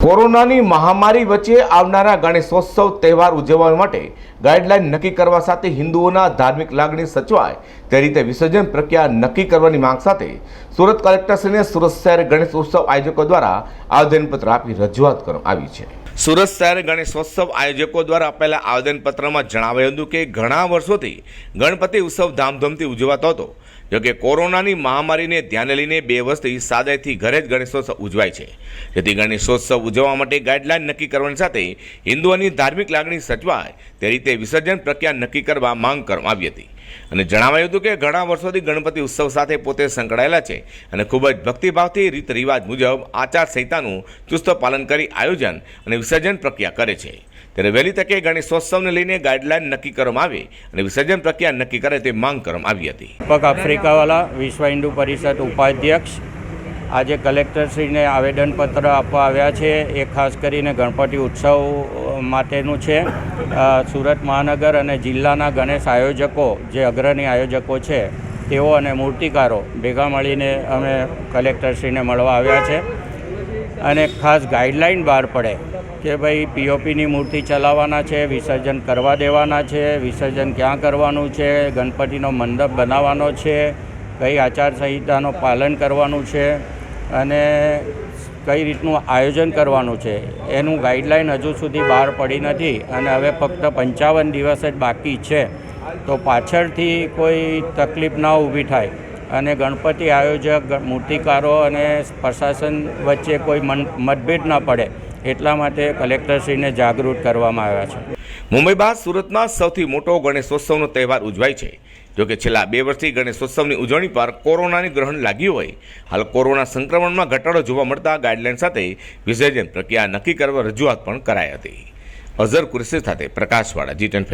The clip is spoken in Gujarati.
કોરોનાની મહામારી વચ્ચે આવનારા ગણેશોત્સવ તહેવાર ઉજવવા માટે ગાઈડલાઈન નક્કી કરવા સાથે હિન્દુઓના ધાર્મિક લાગણી સચવાય તે રીતે વિસર્જન પ્રક્રિયા નક્કી કરવાની માંગ સાથે સુરત કલેક્ટરશ્રીને સુરત શહેર ગણેશ ઉત્સવ આયોજકો દ્વારા આવેદનપત્ર આપી રજૂઆત કરવામાં આવી છે. સુરત શહેર ગણેશોત્સવ આયોજકો દ્વારા આપેલા આવેદનપત્રમાં જણાવાયું હતું કે ઘણા વર્ષોથી ગણપતિ ઉત્સવ ધામધૂમથી ઉજવાતો હતો. જોકે કોરોનાની મહામારીને ધ્યાને લઈને બે વર્ષથી સાદાઈથી ઘરે જ ગણેશોત્સવ ઉજવાય છે. જેથી ગણેશોત્સવ ઉજવવા માટે ગાઈડલાઈન નક્કી કરવાની સાથે હિન્દુઓની ધાર્મિક લાગણી સચવાય તે રીતે વિસર્જન પ્રક્રિયા નક્કી કરવા માંગ કરવામાં આવી હતી. અને જણાવાયું હતું કે ઘણા વર્ષોથી ગણપતિ ઉત્સવ સાથે પોતે સંકળાયેલા છે અને ખૂબ જ ભક્તિભાવથી રીત રિવાજ મુજબ આચારસંહિતાનું ચુસ્ત પાલન કરી આયોજન અને વિસર્જન પ્રક્રિયા કરે છે. ત્યારે વહેલી તકે ગણેશોત્સવને લઈને ગાઈડલાઈન નક્કી કરવામાં આવે અને વિસર્જન પ્રક્રિયા નક્કી કરે તે માંગ કરવામાં આવી હતી. પગ આફ્રિકાવાલા વિશ્વ હિન્દુ પરિષદ ઉપાધ્યક્ષ આજે કલેક્ટરશ્રીને આવેદનપત્ર આપવા આવ્યા છે. એ ખાસ કરીને ગણપતિ ઉત્સવ માટેનું છે. સુરત મહાનગર અને જિલ્લાના ગણેશ આયોજકો, જે અગ્રણી આયોજકો છે, તેઓ અને મૂર્તિકારો ભેગા મળીને અમે કલેક્ટરશ્રીને મળવા આવ્યા છે. અને ખાસ ગાઈડલાઈન બહાર પડે કે ભાઈ પીઓપીની મૂર્તિ ચલાવવાના છે, વિસર્જન કરવા દેવાના છે, વિસર્જન ક્યાં કરવાનું છે, ગણપતિનો મંડપ બનાવવાનો છે, કઈ આચારસંહિતાનું પાલન કરવાનું છે અને કઈ રીતનું આયોજન કરવાનું છે, એનું ગાઈડલાઈન હજુ સુધી બહાર પડી નથી અને હવે ફક્ત પંચાવન દિવસ જ બાકી છે. તો પાછળથી કોઈ તકલીફ ના ઊભી થાય અને ગણપતિ આયોજક મૂર્તિકારો અને પ્રશાસન વચ્ચે કોઈ મન, મતભેદ ના પડે એટલા માટે કલેક્ટરશ્રીને જાગૃત કરવામાં આવ્યા છે. મુંબઈ બાદ સુરતમાં સૌથી મોટો ગણેશોત્સવનો તહેવાર ઉજવાય છે. જોકે છેલ્લા બે વર્ષથી ગણેશોત્સવની ઉજવણી પર કોરોનાની ગ્રહણ લાગ્યું હોય, હાલ કોરોના સંક્રમણમાં ઘટાડો જોવા મળતા ગાઈડલાઇન સાથે વિસર્જન પ્રક્રિયા નક્કી કરવા રજૂઆત પણ કરાઈ હતી. અઝર કુરેશી સાથે પ્રકાશવાળા જી ટેન